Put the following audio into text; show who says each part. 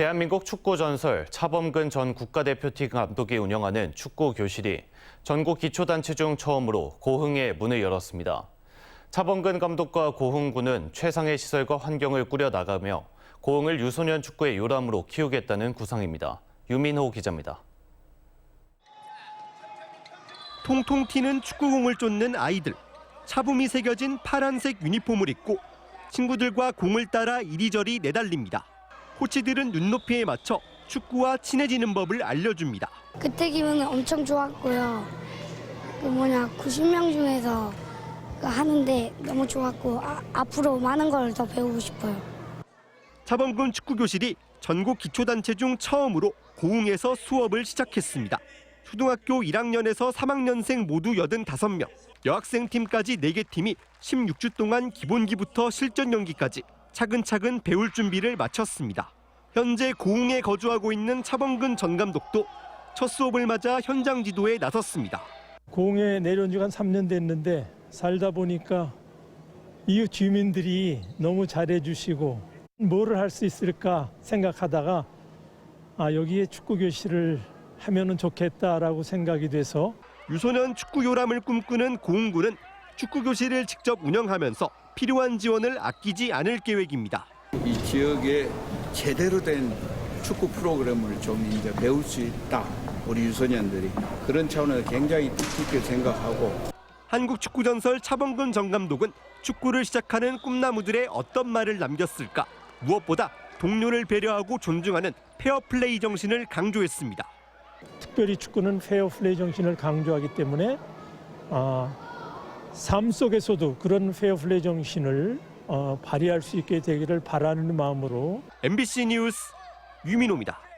Speaker 1: 대한민국 축구 전설 차범근 전 국가대표팀 감독이 운영하는 축구 교실이 전국 기초단체 중 처음으로 고흥에 문을 열었습니다. 차범근 감독과 고흥군은 최상의 시설과 환경을 꾸려 나가며 고흥을 유소년 축구의 요람으로 키우겠다는 구상입니다. 유민호 기자입니다.
Speaker 2: 통통 튀는 축구공을 쫓는 아이들. 차붐이 새겨진 파란색 유니폼을 입고 친구들과 공을 따라 이리저리 내달립니다. 코치들은 눈높이에 맞춰 축구와 친해지는 법을 알려줍니다.
Speaker 3: 그때 기분은 엄청 좋았고요. 그 뭐냐 90명 중에서 그 하는데 너무 좋았고 아, 앞으로 많은 걸 더 배우고 싶어요.
Speaker 2: 차범근 축구 교실이 전국 기초단체 중 처음으로 고흥에서 수업을 시작했습니다. 초등학교 1학년에서 3학년생 모두 85명, 여학생 팀까지 4개 팀이 16주 동안 기본기부터 실전 연기까지 차근차근 배울 준비를 마쳤습니다. 현재 고흥에 거주하고 있는 차범근 전 감독도 첫 수업을 맞아 현장 지도에 나섰습니다.
Speaker 4: 공에 내려온 지가 한 3년 됐는데 살다 보니까 이웃 주민들이 너무 잘해주시고 뭐를 할 수 있을까 생각하다가 아 여기에 축구 교실을 하면은 좋겠다라고 생각이 돼서
Speaker 2: 유소년 축구 요람을 꿈꾸는 고흥군은 축구 교실을 직접 운영하면서 필요한 지원을 아끼지 않을 계획입니다.
Speaker 5: 이 지역에 제대로 된 축구 프로그램을 좀 이제 배울 수 있다. 우리 유소년들이 그런 차원에서 굉장히 뜻깊게 생각하고
Speaker 2: 한국 축구 전설 차범근 전 감독은 축구를 시작하는 꿈나무들의 어떤 말을 남겼을까? 무엇보다 동료를 배려하고 존중하는 페어플레이 정신을 강조했습니다.
Speaker 4: 특별히 축구는 페어플레이 정신을 강조하기 때문에 아, 삶 속에서도 그런 페어플레이 정신을 어, 발휘할 수 있게 되기를 바라는 마음으로
Speaker 2: MBC 뉴스 유민호입니다.